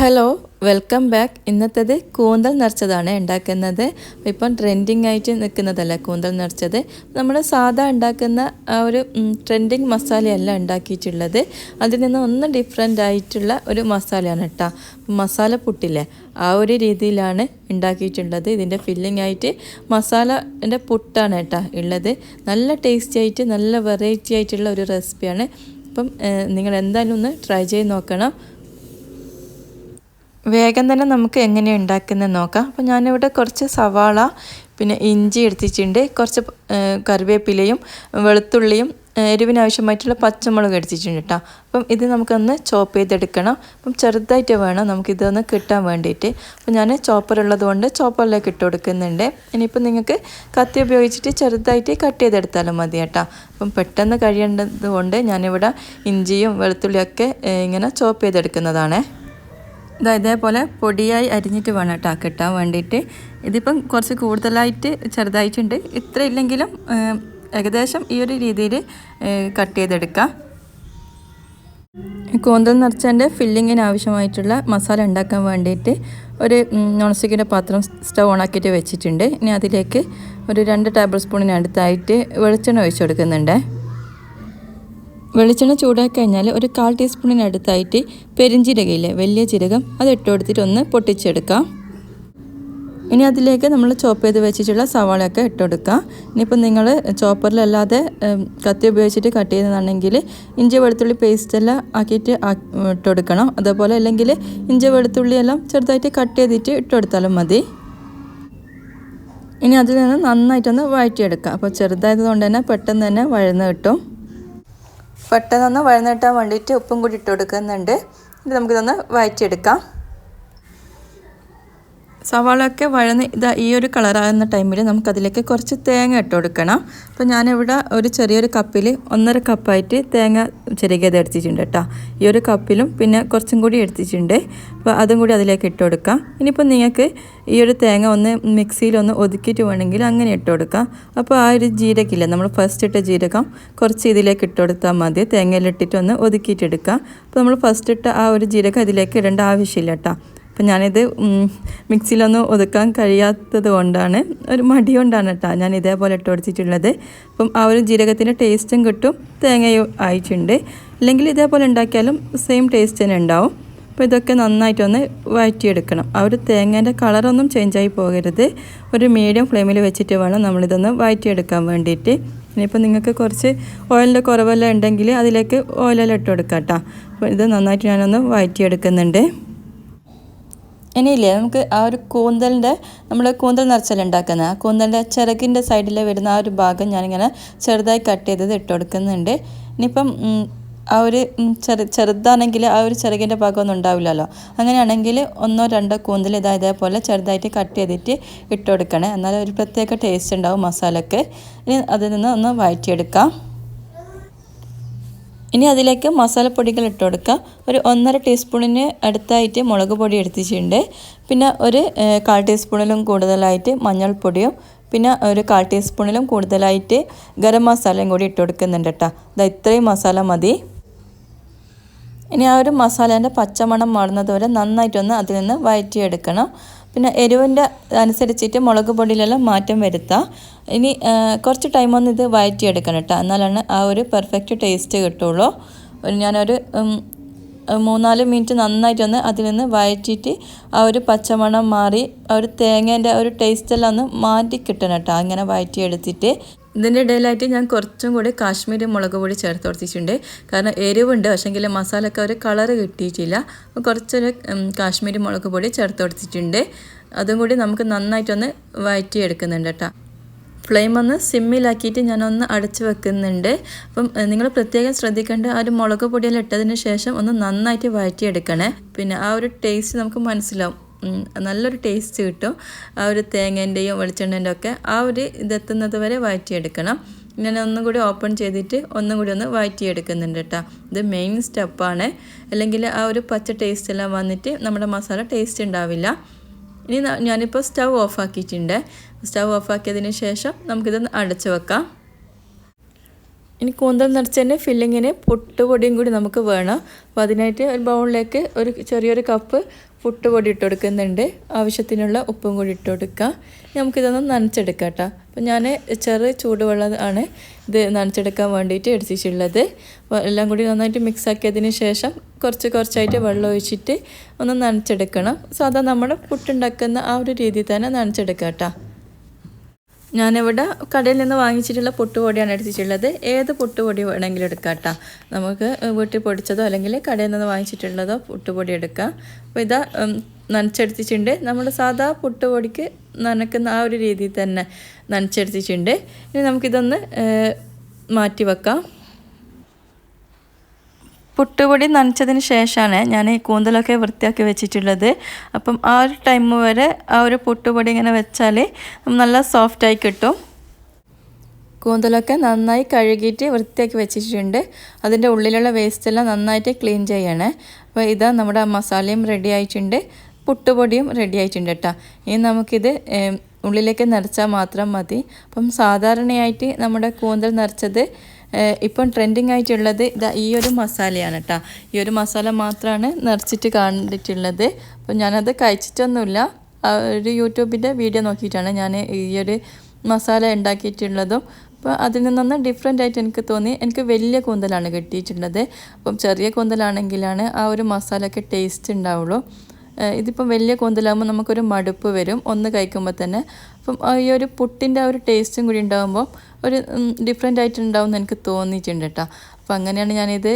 Hello welcome back ഇന്നത്തേത് കൂന്തൽ നിറച്ചതാണ് ഉണ്ടാക്കുന്നത്. ഇപ്പം ട്രെൻഡിങ് ആയിട്ട് നിൽക്കുന്നതല്ല കൂന്തൽ നിറച്ചത് നമ്മൾ സാധാ ഉണ്ടാക്കുന്ന ആ ഒരു ട്രെൻഡിങ് മസാലയല്ല ഉണ്ടാക്കിയിട്ടുള്ളത്. അതിൽ നിന്ന് ഒന്ന് ഡിഫറെന്റ് ആയിട്ടുള്ള ഒരു മസാലയാണ് കേട്ടോ മസാല പുട്ടില്ലേ? ആ ഒരു രീതിയിലാണ് ഉണ്ടാക്കിയിട്ടുള്ളത്. ഇതിന്റെ ഫില്ലിംഗ് ആയിട്ട് മസാലന്റെ പുട്ടാണ് കേട്ടോ ഉള്ളത്. നല്ല ടേസ്റ്റി ആയിട്ട് നല്ല വെറൈറ്റി ആയിട്ടുള്ള ഒരു റെസിപ്പിയാണ് അപ്പം നിങ്ങൾ എന്തായാലും ഒന്ന് ട്രൈ ചെയ്ത് നോക്കണം. വേഗം തന്നെ നമുക്ക് എങ്ങനെ ഉണ്ടാക്കുന്നത് നോക്കാം. അപ്പോൾ ഞാനിവിടെ കുറച്ച് സവാള പിന്നെ ഇഞ്ചി എടുത്തിട്ടുണ്ട്. കുറച്ച് കറിവേപ്പിലയും വെളുത്തുള്ളിയും എരിവിനാവശ്യമായിട്ടുള്ള പച്ചമുളക് എടുത്തിട്ടുണ്ട് കേട്ടോ അപ്പം ഇത് നമുക്കൊന്ന് ചോപ്പ് ചെയ്തെടുക്കണം. അപ്പം ചെറുതായിട്ട് വേണം നമുക്കിതൊന്ന് കിട്ടാൻ വേണ്ടിയിട്ട്. അപ്പം ഞാൻ ചോപ്പർ ഉള്ളത് കൊണ്ട് ചോപ്പറിലേക്ക് ഇട്ട് കൊടുക്കുന്നുണ്ട്. ഇനിയിപ്പം നിങ്ങൾക്ക് കത്തി ഉപയോഗിച്ചിട്ട് ചെറുതായിട്ട് കട്ട് ചെയ്തെടുത്താലും മതി കേട്ടോ അപ്പം പെട്ടെന്ന് കഴിയേണ്ടത് കൊണ്ട് ഞാനിവിടെ ഇഞ്ചിയും വെളുത്തുള്ളിയൊക്കെ ഇങ്ങനെ ചോപ്പ് ചെയ്തെടുക്കുന്നതാണേ. ഇതാ ഇതേപോലെ പൊടിയായി അരിഞ്ഞിട്ട് വേണം കേട്ടോ കിട്ടാൻ വേണ്ടിയിട്ട്. ഇതിപ്പം കുറച്ച് കൂടുതലായിട്ട് ചെറുതായിട്ടുണ്ട്. ഇത്ര ഇല്ലെങ്കിലും ഏകദേശം ഈ ഒരു രീതിയിൽ കട്ട് ചെയ്തെടുക്കാം. കൂന്തൽ നിറച്ചതിന്റെ ഫില്ലിങ്ങിന് ആവശ്യമായിട്ടുള്ള മസാല ഉണ്ടാക്കാൻ വേണ്ടിയിട്ട് ഒരു നോൺ സ്റ്റിക്കിന്റെ പാത്രം സ്റ്റവ് ഓണാക്കിയിട്ട് വെച്ചിട്ടുണ്ട്. ഇനി അതിലേക്ക് ഒരു രണ്ട് ടേബിൾ സ്പൂണിനടുത്തായിട്ട് വെളിച്ചെണ്ണ ഒഴിച്ചു കൊടുക്കുന്നുണ്ട്. വെളിച്ചെണ്ണ ചൂടാക്കി കഴിഞ്ഞാൽ ഒരു കാൽ ടീസ്പൂണിനടുത്തായിട്ട് പെരിഞ്ചീരകയില്ലേ വലിയ ജീരകം അത് ഇട്ടുകൊടുത്തിട്ട് ഒന്ന് പൊട്ടിച്ചെടുക്കാം. ഇനി അതിലേക്ക് നമ്മൾ ചോപ്പ് ചെയ്ത് വെച്ചിട്ടുള്ള സവാളയൊക്കെ ഇട്ടുകൊടുക്കാം ഇനിയിപ്പോൾ നിങ്ങൾ ചോപ്പറിലല്ലാതെ കത്തി ഉപയോഗിച്ചിട്ട് കട്ട് ചെയ്യുന്നതാണെങ്കിൽ ഇഞ്ചി വെളുത്തുള്ളി പേസ്റ്റെല്ലാം ആക്കിയിട്ട് ഇട്ട് കൊടുക്കണം. അതേപോലെ അല്ലെങ്കിൽ ഇഞ്ചി വെളുത്തുള്ളി എല്ലാം ചെറുതായിട്ട് കട്ട് ചെയ്തിട്ട് ഇട്ട് കൊടുത്താലും മതി. ഇനി അതിൽ നിന്ന് നന്നായിട്ടൊന്ന് വഴറ്റിയെടുക്കാം. അപ്പോൾ ചെറുതായതുകൊണ്ട് തന്നെ പെട്ടെന്ന് തന്നെ വഴന്ന് കിട്ടും. പെട്ടെന്നൊന്ന് വഴന്നിട്ടാൻ വേണ്ടിയിട്ട് ഉപ്പും കൂടി ഇട്ട് കൊടുക്കുന്നുണ്ട്. ഇത് നമുക്കിതൊന്ന് വഴറ്റിയെടുക്കാം. സവാളയൊക്കെ വഴന്ന് ഇതാ ഈ ഒരു കളറാകുന്ന ടൈമിൽ നമുക്കതിലേക്ക് കുറച്ച് തേങ്ങ ഇട്ട് കൊടുക്കണം. അപ്പോൾ ഞാനിവിടെ ഒരു ചെറിയൊരു കപ്പിൽ ഒന്നര കപ്പായിട്ട് തേങ്ങ ചെറുകിയത് എടുത്തിട്ടുണ്ട് കേട്ടോ. ഈ ഒരു കപ്പിലും പിന്നെ കുറച്ചും കൂടി എടുത്തിട്ടുണ്ട്. അപ്പോൾ അതും കൂടി അതിലേക്ക് ഇട്ട് കൊടുക്കാം. ഇനിയിപ്പോൾ നിങ്ങൾക്ക് ഈ ഒരു തേങ്ങ ഒന്ന് മിക്സിയിൽ ഒന്ന് ഒതുക്കിയിട്ട് വേണമെങ്കിൽ അങ്ങനെ ഇട്ട് കൊടുക്കാം. അപ്പോൾ ആ ഒരു ജീരകില്ല നമ്മൾ ഫസ്റ്റ് ഇട്ട ജീരകം കുറച്ച് ഇതിലേക്ക് ഇട്ട് കൊടുത്താൽ മതി. തേങ്ങയിലിട്ടിട്ട് ഒന്ന് ഒതുക്കിയിട്ടെടുക്കാം അപ്പോൾ നമ്മൾ ഫസ്റ്റ് ഇട്ട ആ ഒരു ജീരകം ഇതിലേക്ക് ഇടേണ്ട ആവശ്യമില്ല കേട്ടോ. അപ്പം ഞാനിത് മിക്സിയിലൊന്നും ഒതുക്കാൻ കഴിയാത്തത് കൊണ്ടാണ് ഒരു മടി കൊണ്ടാണ് കേട്ടോ ഞാൻ ഇതേപോലെ ഇട്ട് ഒടിച്ചിട്ടുള്ളത്. അപ്പം ആ ഒരു ജീരകത്തിന്റെ ടേസ്റ്റും കിട്ടും തേങ്ങയും ആയിട്ടുണ്ട്. അല്ലെങ്കിൽ ഇതേപോലെ ഉണ്ടാക്കിയാലും സെയിം ടേസ്റ്റ് തന്നെ ഉണ്ടാവും. അപ്പോൾ ഇതൊക്കെ നന്നായിട്ടൊന്ന് വഴറ്റിയെടുക്കണം. ആ ഒരു തേങ്ങേന്റെ കളറൊന്നും ചേഞ്ചായി പോകരുത്. ഒരു മീഡിയം ഫ്ലെയിമിൽ വെച്ചിട്ട് വേണം നമ്മളിതൊന്ന് വഴറ്റിയെടുക്കാൻ വേണ്ടിയിട്ട്. ഇനിയിപ്പോൾ നിങ്ങൾക്ക് കുറച്ച് ഓയിലിന്റെ കുറവെല്ലാം ഉണ്ടെങ്കിൽ അതിലേക്ക് ഓയിലെല്ലാം ഇട്ട് കൊടുക്കാം കേട്ടോ അപ്പോൾ ഇത് നന്നായിട്ട് ഞാനൊന്ന് വഴറ്റിയെടുക്കുന്നുണ്ട്. ഇനിയില്ലേ നമുക്ക് ആ ഒരു കൂന്തലിന്റെ നമ്മൾ കൂന്തൽ നിറച്ചൽ ഉണ്ടാക്കുന്നത്? ആ കൂന്തലിന്റെ ചിറകിന്റെ സൈഡിൽ വരുന്ന ആ ഒരു ഭാഗം ഞാനിങ്ങനെ ചെറുതായി കട്ട് ചെയ്തത് ഇട്ട് കൊടുക്കുന്നുണ്ട്. ഇനിയിപ്പം ആ ഒരു ചെറു ചെറുതാണെങ്കിൽ ആ ഒരു ചിറകിന്റെ ഭാഗമൊന്നും ഉണ്ടാവില്ലല്ലോ. അങ്ങനെയാണെങ്കിൽ ഒന്നോ രണ്ടോ കൂന്തൽ ഇതാ ഇതേപോലെ ചെറുതായിട്ട് കട്ട് ചെയ്തിട്ട് ഇട്ട് കൊടുക്കണേ. എന്നാലും ഒരു പ്രത്യേക ടേസ്റ്റ് ഉണ്ടാവും മസാലക്ക്. ഇനി അതിൽ നിന്ന് ഒന്ന് വഴറ്റിയെടുക്കാം. ഇനി അതിലേക്ക് മസാലപ്പൊടികൾ ഇട്ട് കൊടുക്കുക. ഒരു ഒന്നര ടീസ്പൂണിന് അടുത്തായിട്ട് മുളക് പൊടി എടുത്തിട്ടുണ്ട്. പിന്നെ ഒരു കാൽ ടീസ്പൂണിലും കൂടുതലായിട്ട് മഞ്ഞൾപ്പൊടിയും പിന്നെ ഒരു കാൽ ടീസ്പൂണിലും കൂടുതലായിട്ട് ഗരം മസാലയും കൂടി ഇട്ട് കൊടുക്കുന്നുണ്ട് കേട്ടോ. അത് ഇത്രയും മസാല മതി. ഇനി ആ ഒരു മസാലേന്റെ പച്ചമണം മാറുന്നത് വരെ നന്നായിട്ടൊന്ന് അതിൽ നിന്ന് വഴറ്റിയെടുക്കണം. പിന്നെ എരിവിന്റെ അനുസരിച്ചിട്ട് മുളക് പൊടിയിലെല്ലാം മാറ്റം വരുത്താം. ഇനി കുറച്ച് ടൈം ഒന്ന് ഇത് വഴറ്റിയെടുക്കണം കേട്ടോ. എന്നാലാണ് ആ ഒരു പെർഫെക്റ്റ് ടേസ്റ്റ് കിട്ടുള്ളൂ. ഞാനൊരു മൂന്നാൽ മിനിറ്റ് നന്നായിട്ടൊന്ന് അതിൽ നിന്ന് വഴറ്റിയിട്ട് ആ ഒരു പച്ചമണം മാറി ആ ഒരു തേങ്ങേന്റെ ഒരു ടേസ്റ്റെല്ലാം ഒന്ന് മാറ്റി കിട്ടണം കേട്ടോ. അങ്ങനെ വഴറ്റിയെടുത്തിട്ട് ഇതിന്റെ ഇടയിലായിട്ട് ഞാൻ കുറച്ചും കൂടി കാശ്മീരി മുളക് പൊടി ചേർത്ത് കൊടുത്തിട്ടുണ്ട്. കാരണം എരിവുണ്ട് പക്ഷേങ്കിൽ മസാലയൊക്കെ ഒരു കളർ കിട്ടിയിട്ടില്ല. കുറച്ചൊരു കാശ്മീരി മുളക് പൊടി ചേർത്ത് കൊടുത്തിട്ടുണ്ട്. അതും കൂടി നമുക്ക് നന്നായിട്ടൊന്ന് വയറ്റി എടുക്കുന്നുണ്ട് കേട്ടോ. ഫ്ലെയിം ഒന്ന് സിമ്മിലാക്കിയിട്ട് ഞാനൊന്ന് അടച്ചു വെക്കുന്നുണ്ട്. അപ്പം നിങ്ങൾ പ്രത്യേകം ശ്രദ്ധിക്കേണ്ട ആ ഒരു മുളക് പൊടിയെല്ലാം ഇട്ടതിന് ശേഷം ഒന്ന് നന്നായിട്ട് വഴറ്റിയെടുക്കണേ പിന്നെ ആ ഒരു ടേസ്റ്റ് നമുക്ക് മനസ്സിലാവും. നല്ലൊരു ടേസ്റ്റ് കിട്ടും. ആ ഒരു തേങ്ങേന്റെയും വെളിച്ചെണ്ണേന്റെ ഒക്കെ ആ ഒരു ഇതെത്തുന്നത് വരെ വഴറ്റിയെടുക്കണം ഞാൻ ഒന്നും കൂടി ഓപ്പൺ ചെയ്തിട്ട് ഒന്നും കൂടി ഒന്ന് വഴറ്റിയെടുക്കുന്നുണ്ട് കേട്ടോ ഇത് മെയിൻ സ്റ്റെപ്പാണ് അല്ലെങ്കിൽ ആ ഒരു പച്ച ടേസ്റ്റ് എല്ലാം വന്നിട്ട് നമ്മുടെ മസാല ടേസ്റ്റ് ഉണ്ടാവില്ല. ഇനി ഞാനിപ്പോൾ സ്റ്റവ് ഓഫാക്കിയിട്ടുണ്ട് സ്റ്റവ് ഓഫാക്കിയതിന് ശേഷം നമുക്കിതൊന്ന് അടച്ചു വെക്കാം. ഇനി കൂന്തൽ നിറച്ചതിന് ഫില്ലിങ്ങിന് പൊട്ടുപൊടിയും കൂടി നമുക്ക് വേണം. അപ്പോൾ അതിനായിട്ട് ഒരു ബൗളിലേക്ക് ഒരു ചെറിയൊരു കപ്പ് പുട്ടുപൊടി ഇട്ട് കൊടുക്കുന്നുണ്ട്. ആവശ്യത്തിനുള്ള ഉപ്പും കൂടി ഇട്ട് കൊടുക്കുക നമുക്കിതൊന്ന് നനച്ചെടുക്കാം കേട്ടോ അപ്പോൾ ഞാൻ ചെറിയ ചൂടുവെള്ളം ആണ് ഇത് നനച്ചെടുക്കാൻ വേണ്ടിയിട്ട് എടുത്തിട്ടുള്ളത്. എല്ലാം കൂടി നന്നായിട്ട് മിക്സ് ആക്കിയതിന് ശേഷം കുറച്ച് കുറച്ചായിട്ട് വെള്ളം ഒഴിച്ചിട്ട് ഒന്ന് നനച്ചെടുക്കണം. സാധാ നമ്മൾ പുട്ടുണ്ടാക്കുന്ന ആ ഒരു രീതിയിൽ തന്നെ നനച്ചെടുക്കാം കേട്ടോ ഞാനിവിടെ കടയിൽ നിന്ന് വാങ്ങിച്ചിട്ടുള്ള പൊട്ടുപൊടിയാണ് എടുത്തിട്ടുള്ളത്. ഏത് പൊട്ടുപൊടി വേണമെങ്കിലും എടുക്കാം കേട്ടോ. നമുക്ക് വീട്ടിൽ പൊടിച്ചതോ അല്ലെങ്കിൽ കടയിൽ നിന്ന് വാങ്ങിച്ചിട്ടുള്ളതോ പൊട്ടുപൊടി എടുക്കാം. അപ്പോൾ ഇതാ നനച്ചെടുത്തിട്ടുണ്ട്. നമ്മൾ സാധാ പൊട്ടുപൊടിക്ക് നനക്കുന്ന ആ ഒരു രീതിയിൽ തന്നെ നനച്ചെടുത്തിട്ടുണ്ട്. ഇനി നമുക്കിതൊന്ന് മാറ്റി വെക്കാം. പുട്ടുപൊടി നനച്ചതിന് ശേഷമാണ് ഞാൻ ഈ കൂന്തലൊക്കെ വൃത്തിയാക്കി വെച്ചിട്ടുള്ളത്. അപ്പം ആ ഒരു ടൈം വരെ ആ ഒരു പുട്ടുപൊടി ഇങ്ങനെ വെച്ചാൽ നല്ല സോഫ്റ്റായി കിട്ടും. കൂന്തലൊക്കെ നന്നായി കഴുകിയിട്ട് വൃത്തിയാക്കി വെച്ചിട്ടുണ്ട്. അതിന്റെ ഉള്ളിലുള്ള വേസ്റ്റ് എല്ലാം നന്നായിട്ട് ക്ലീൻ ചെയ്യണേ. അപ്പോൾ ഇതാ നമ്മുടെ മസാലയും റെഡി ആയിട്ടുണ്ട്. പുട്ടുപൊടിയും റെഡി ആയിട്ടുണ്ട് കേട്ടോ ഇനി നമുക്കിത് ഉള്ളിലേക്ക് നിറച്ചാൽ മാത്രം മതി. അപ്പം സാധാരണയായിട്ട് നമ്മുടെ കൂന്തൽ നിറച്ചത് ഇപ്പം ട്രെൻഡിങ് ആയിട്ടുള്ളത് ഇതാ ഈ ഒരു മസാലയാണ് കേട്ടോ ഈ ഒരു മസാല മാത്രമാണ് നിറച്ചിട്ട് കണ്ടിട്ടുള്ളത് അപ്പം ഞാനത് കഴിച്ചിട്ടൊന്നുമില്ല. ഒരു യൂട്യൂബിന്റെ വീഡിയോ നോക്കിയിട്ടാണ് ഞാൻ ഈ ഒരു മസാല ഉണ്ടാക്കിയിട്ടുള്ളതും. അപ്പോൾ അതിൽ നിന്നൊന്ന് ഡിഫറെന്റ് ആയിട്ട് എനിക്ക് തോന്നി. എനിക്ക് വലിയ കൂന്തലാണ് കിട്ടിയിട്ടുള്ളത്. അപ്പം ചെറിയ കൂന്തലാണെങ്കിലാണ് ആ ഒരു മസാലയൊക്കെ ടേസ്റ്റ് ഉണ്ടാവുള്ളൂ. ഇതിപ്പം വലിയ കൂന്തലാകുമ്പോൾ നമുക്കൊരു മടുപ്പ് വരും. ഒന്ന് കഴിക്കുമ്പോൾ തന്നെ. അപ്പം ഈ ഒരു പുട്ടിന്റെ ആ ഒരു ടേസ്റ്റും കൂടി ഉണ്ടാകുമ്പോൾ ഒരു ഡിഫറെന്റ് ആയിട്ട് ഉണ്ടാവും എന്ന് എനിക്ക് തോന്നിയിട്ടുണ്ട് കേട്ടോ അപ്പം അങ്ങനെയാണ് ഞാനിത്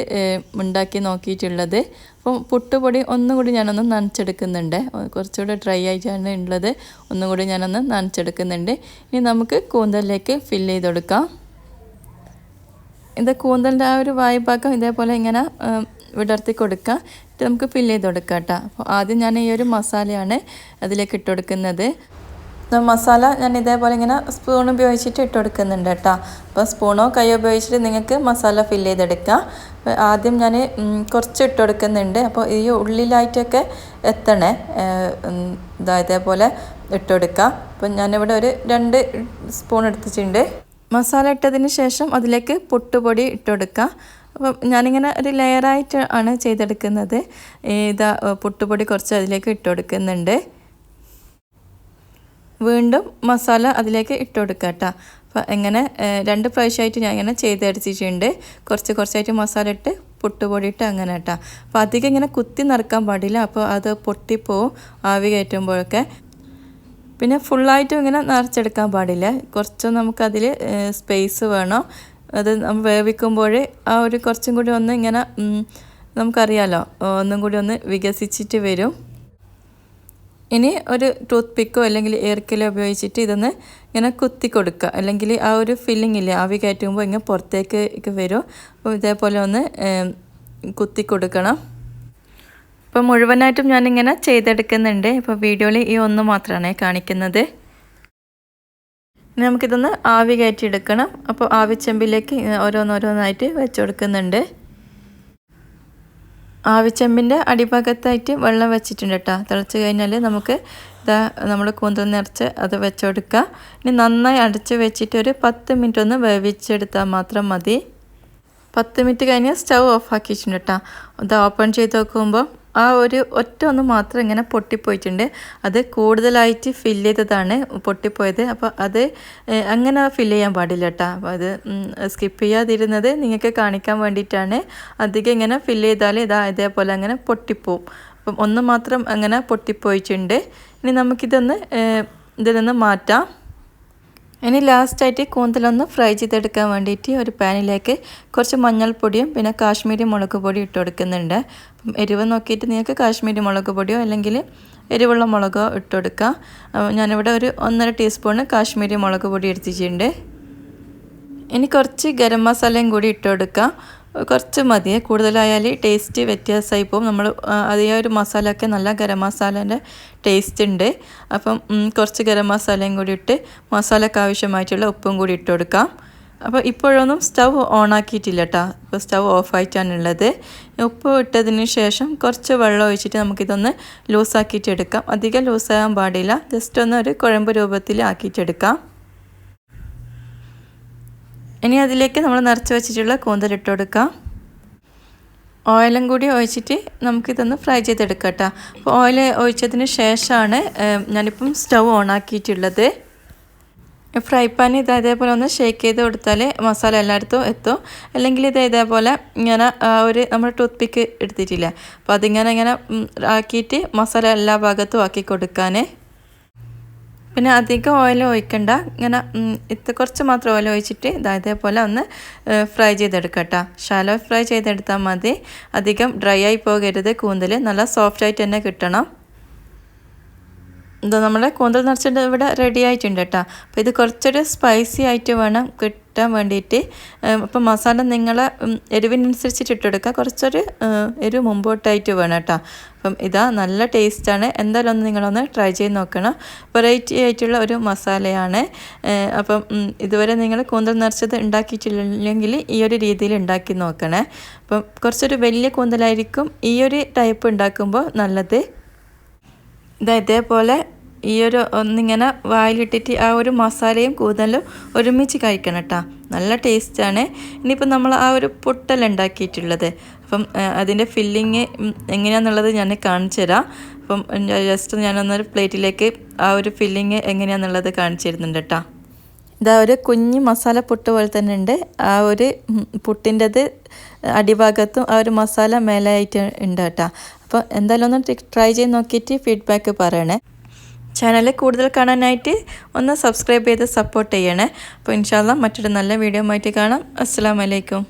ഉണ്ടാക്കി നോക്കിയിട്ടുള്ളത്. അപ്പം പുട്ടുപൊടി ഒന്നും കൂടി ഞാനൊന്ന് നനച്ചെടുക്കുന്നുണ്ട്. കുറച്ചുകൂടെ ഡ്രൈ ആയിട്ടാണ് ഉള്ളത്. ഒന്നും കൂടി ഞാനൊന്ന് നനച്ചെടുക്കുന്നുണ്ട്. ഇനി നമുക്ക് കൂന്തലിലേക്ക് ഫില്ല് ചെയ്ത് കൊടുക്കാം ഇത് കൂന്തലിന്റെ ആ ഒരു വായ്പാക്കം ഇതേപോലെ ഇങ്ങനെ വിടർത്തി കൊടുക്കുക എന്നിട്ട് നമുക്ക് ഫില്ല് ചെയ്ത് കൊടുക്കാം കേട്ടോ. അപ്പോൾ ആദ്യം ഞാൻ ഈ ഒരു മസാലയാണ് അതിലേക്ക് ഇട്ട് കൊടുക്കുന്നത്. മസാല ഞാൻ ഇതേപോലെ ഇങ്ങനെ സ്പൂൺ ഉപയോഗിച്ചിട്ട് ഇട്ട് കൊടുക്കുന്നുണ്ട് കേട്ടോ. അപ്പോൾ സ്പൂണോ കൈയോ ഉപയോഗിച്ചിട്ട് നിങ്ങൾക്ക് മസാല ഫില്ല് ചെയ്തെടുക്കാം. ആദ്യം ഞാൻ കുറച്ച് ഇട്ട് കൊടുക്കുന്നുണ്ട്. അപ്പോൾ ഈ ഉള്ളിലായിട്ടൊക്കെ എത്തണേ. ഇതാ ഇതേപോലെ ഇട്ട് കൊടുക്കുക അപ്പോൾ ഞാനിവിടെ ഒരു രണ്ട് സ്പൂൺ എടുത്തിട്ടുണ്ട്. മസാല ഇട്ടതിന് ശേഷം അതിലേക്ക് പുട്ടുപൊടി ഇട്ട് കൊടുക്കാം. അപ്പം ഞാനിങ്ങനെ ഒരു ലെയറായിട്ട് ആണ് ചെയ്തെടുക്കുന്നത്. ഇതാ പുട്ടുപൊടി കുറച്ച് അതിലേക്ക് ഇട്ട് കൊടുക്കുന്നുണ്ട്. വീണ്ടും മസാല അതിലേക്ക് ഇട്ട് കൊടുക്കുക കേട്ടോ. അപ്പോൾ എങ്ങനെ രണ്ട് പ്രാവശ്യമായിട്ട് ഞാൻ ഇങ്ങനെ ചെയ്തെടുത്തിട്ടുണ്ട്. കുറച്ച് കുറച്ചായിട്ട് മസാല ഇട്ട് പുട്ടുപൊടി ഇട്ട് അങ്ങനെ കേട്ടോ. അപ്പോൾ അധികം ഇങ്ങനെ കുത്തി നിറക്കാൻ പാടില്ല. അപ്പോൾ അത് പൊട്ടിപ്പോവും ആവി കയറ്റുമ്പോഴൊക്കെ. പിന്നെ ഫുള്ളായിട്ടും ഇങ്ങനെ നിറച്ചെടുക്കാൻ പാടില്ല. കുറച്ച് നമുക്കതിൽ സ്പേസ് വേണം. അത് നമ്മൾ വേവിക്കുമ്പോൾ ആ ഒരു കുറച്ചും കൂടി ഒന്ന് ഇങ്ങനെ നമുക്കറിയാലോ ഒന്നും കൂടി ഒന്ന് വികസിച്ചിട്ട് വരും. ഇനി ഒരു ടൂത്ത് പിക്കോ അല്ലെങ്കിൽ ഏർക്കലോ ഉപയോഗിച്ചിട്ട് ഇതൊന്ന് ഇങ്ങനെ കുത്തി കൊടുക്കുക. അല്ലെങ്കിൽ ആ ഒരു ഫില്ലിംഗ് ഇല്ലേ ആവി കയറ്റുമ്പോൾ ഇങ്ങനെ പുറത്തേക്ക് വരും. അപ്പോൾ ഇതേപോലെ ഒന്ന് കുത്തി കൊടുക്കണം. അപ്പോൾ മുഴുവനായിട്ടും ഞാനിങ്ങനെ ചെയ്തെടുക്കുന്നുണ്ട്. ഇപ്പോൾ വീഡിയോയിൽ ഈ ഒന്ന് മാത്രമാണ് കാണിക്കുന്നത്. നമുക്കിതൊന്ന് ആവി കയറ്റിയെടുക്കണം. അപ്പോൾ ആവിച്ചെമ്പിലേക്ക് ഓരോന്നോരോന്നായിട്ട് വെച്ച് കൊടുക്കുന്നുണ്ട് ആവിച്ചെമ്പിന്റെ അടിഭാഗത്തായിട്ട് വെള്ളം വെച്ചിട്ടുണ്ട് കേട്ടോ. തിളച്ച് കഴിഞ്ഞാൽ നമുക്ക് ഇതാ നമ്മൾ കൂന്തൽ നിറച്ച് അത് വെച്ച് കൊടുക്കുക ഇനി നന്നായി അടച്ച് വെച്ചിട്ട് ഒരു പത്ത് മിനിറ്റ് ഒന്ന് വേവിച്ചെടുത്താൽ മാത്രം മതി. പത്ത് മിനിറ്റ് കഴിഞ്ഞാൽ സ്റ്റൗ ഓഫ് ആക്കിയിട്ടുണ്ട് കേട്ടോ. അത് ഓപ്പൺ ചെയ്ത് നോക്കുമ്പോൾ ആ ഒരു ഒറ്റ ഒന്ന് മാത്രം ഇങ്ങനെ പൊട്ടിപ്പോയിട്ടുണ്ട്. അത് കൂടുതലായിട്ട് ഫില്ല് ചെയ്തതാണ് പൊട്ടിപ്പോയത്. അപ്പോൾ അത് അങ്ങനെ ഫില്ല് ചെയ്യാൻ പാടില്ല കേട്ടോ അപ്പോൾ അത് സ്കിപ്പ് ചെയ്യാതിരുന്നത് നിങ്ങൾക്ക് കാണിക്കാൻ വേണ്ടിയിട്ടാണ്. അധികം ഇങ്ങനെ ഫില്ല് ചെയ്താൽ ഇതാ ഇതേപോലെ അങ്ങനെ പൊട്ടിപ്പോവും. അപ്പം ഒന്ന് മാത്രം അങ്ങനെ പൊട്ടിപ്പോയിട്ടുണ്ട്. ഇനി നമുക്കിതൊന്ന് ഇതിൽ നിന്ന് മാറ്റാം. ഇനി ലാസ്റ്റായിട്ട് കൂന്തലൊന്ന് ഫ്രൈ ചെയ്തെടുക്കാൻ വേണ്ടിയിട്ട് ഒരു പാനിലേക്ക് കുറച്ച് മഞ്ഞൾപ്പൊടിയും പിന്നെ കാശ്മീരി മുളക് പൊടിയും ഇട്ട് കൊടുക്കുന്നുണ്ട്. എരിവ് നോക്കിയിട്ട് നിങ്ങൾക്ക് കാശ്മീരി മുളക് പൊടിയോ അല്ലെങ്കിൽ എരിവുള്ള മുളകോ ഇട്ട് കൊടുക്കാം. ഞാനിവിടെ ഒരു ഒന്നര ടീസ്പൂണ് കാശ്മീരി മുളക് പൊടി എടുത്തിട്ടുണ്ട്. ഇനി കുറച്ച് ഗരം മസാലയും കൂടി ഇട്ട് കൊടുക്കാം. കുറച്ച് മതി കൂടുതലായാൽ ടേസ്റ്റ് വ്യത്യാസമായി പോകും. നമ്മൾ അതേ ഒരു മസാലയൊക്കെ നല്ല ഗരം മസാലേന്റെ ടേസ്റ്റ് ഉണ്ട്. അപ്പം കുറച്ച് ഗരം മസാലയും കൂടി ഇട്ട് മസാലയ്ക്ക് ആവശ്യമായിട്ടുള്ള ഉപ്പും കൂടി ഇട്ട് കൊടുക്കാം. അപ്പോൾ ഇപ്പോഴൊന്നും സ്റ്റവ് ഓൺ ആക്കിയിട്ടില്ല കേട്ടോ ഇപ്പോൾ സ്റ്റവ് ഓഫായിട്ടാണുള്ളത് ഉപ്പ് ഇട്ടതിന് ശേഷം കുറച്ച് വെള്ളം ഒഴിച്ചിട്ട് നമുക്കിതൊന്ന് ലൂസാക്കിയിട്ടെടുക്കാം അധികം ലൂസാകാൻ പാടില്ല. ജസ്റ്റ് ഒന്ന് ഒരു കുഴമ്പ് രൂപത്തിൽ ആക്കിയിട്ടെടുക്കാം ഇനി അതിലേക്ക് നമ്മൾ നിറച്ച് വെച്ചിട്ടുള്ള കൂന്തൽ ഇട്ട് കൊടുക്കാം. ഓയിലും കൂടി ഒഴിച്ചിട്ട് നമുക്കിതൊന്ന് ഫ്രൈ ചെയ്തെടുക്കാം കേട്ടോ. അപ്പോൾ ഓയിൽ ഒഴിച്ചതിന് ശേഷമാണ് ഞാനിപ്പം സ്റ്റൗ ഓൺ ആക്കിയിട്ടുള്ളത്. ഫ്രൈ പാൻ ഇത് അതേപോലെ ഒന്ന് ഷേക്ക് ചെയ്ത് കൊടുത്താൽ മസാല എല്ലായിടത്തും എത്തും. അല്ലെങ്കിൽ ഇത് ഇതേപോലെ ഇങ്ങനെ ഒരു നമ്മൾ ടൂത്ത് പിക്ക് എടുത്തിട്ടില്ല. അപ്പോൾ അതിങ്ങനെ ഇങ്ങനെ ആക്കിയിട്ട് മസാല എല്ലാ ഭാഗത്തും ആക്കി കൊടുക്കാൻ പിന്നെ അധികം ഓയിൽ ഒഴിക്കണ്ട. ഇങ്ങനെ ഇത് കുറച്ച് മാത്രം ഓയിൽ ഒഴിച്ചിട്ട് ഇതാ ഇതേപോലെ ഒന്ന് ഫ്രൈ ചെയ്തെടുക്കട്ടോ കേട്ടോ ഷാലോ ഫ്രൈ ചെയ്തെടുത്താൽ മതി. അധികം ഡ്രൈ ആയി പോകരുത്. കൂന്തൽ നല്ല സോഫ്റ്റായിട്ട് തന്നെ കിട്ടണം. എന്താ നമ്മുടെ കൂന്തൽ നിറച്ചിട്ട് ഇവിടെ റെഡി ആയിട്ടുണ്ട് കേട്ടോ. അപ്പോൾ ഇത് കുറച്ചൊരു സ്പൈസി ആയിട്ട് വേണം കിട്ടാൻ വേണ്ടിയിട്ട്. അപ്പം മസാല നിങ്ങൾ എരിവിനനുസരിച്ചിട്ട് ഇട്ടെടുക്കുക. കുറച്ചൊരു എരിവ് മുമ്പോട്ടായിട്ട് വേണം കേട്ടോ. അപ്പം ഇതാ നല്ല ടേസ്റ്റാണ് എന്തായാലും ഒന്ന് നിങ്ങളൊന്ന് ട്രൈ ചെയ്ത് നോക്കണം. വെറൈറ്റി ആയിട്ടുള്ള ഒരു മസാലയാണ്. അപ്പം ഇതുവരെ നിങ്ങൾ കൂന്തൽ നിറച്ചത് ഉണ്ടാക്കിയിട്ടില്ലെങ്കിൽ ഈ ഒരു രീതിയിൽ ഉണ്ടാക്കി നോക്കണേ. അപ്പം കുറച്ചൊരു വലിയ കൂന്തലായിരിക്കും ഈ ഒരു ടൈപ്പ് ഉണ്ടാക്കുമ്പോൾ നല്ലത്. ഇതാ ഇതേപോലെ ഈ ഒരു ഒന്നിങ്ങനെ വായിലിട്ടിട്ട് ആ ഒരു മസാലയും കൂതലും ഒരുമിച്ച് കഴിക്കണം കേട്ടോ. നല്ല ടേസ്റ്റാണ്. ഇനിയിപ്പോൾ നമ്മൾ ആ ഒരു പൊട്ടലുണ്ടാക്കിയിട്ടുള്ളത്. അപ്പം അതിന്റെ ഫില്ലിങ് എങ്ങനെയാണെന്നുള്ളത് ഞാൻ കാണിച്ചു തരാം. അപ്പം ജസ്റ്റ് ഞാനൊന്നൊരു പ്ലേറ്റിലേക്ക് ആ ഒരു ഫില്ലിങ് എങ്ങനെയാണെന്നുള്ളത് കാണിച്ചു തരുന്നുണ്ട് കേട്ടോ. ഇതാ ഒരു കുഞ്ഞ് മസാല പുട്ട് പോലെ തന്നെ ഉണ്ട്. ആ ഒരു പുട്ടിന്റെത് അടിഭാഗത്തും ആ ഒരു മസാല മേലായിട്ട് ഉണ്ട് കേട്ടോ. അപ്പോൾ എന്തായാലും ഒന്ന് ട്രൈ ചെയ്ത് നോക്കിയിട്ട് ഫീഡ്ബാക്ക് പറയണേ. ചാനൽ കൂടുതൽ കാണാനായിട്ട് ഒന്ന് സബ്സ്ക്രൈബ് ചെയ്ത് സപ്പോർട്ട് ചെയ്യണേ. അപ്പോൾ ഇൻഷാല്ല മറ്റൊരു നല്ല വീഡിയോ ആയിട്ട് കാണാം. അസ്സാം വലൈക്കും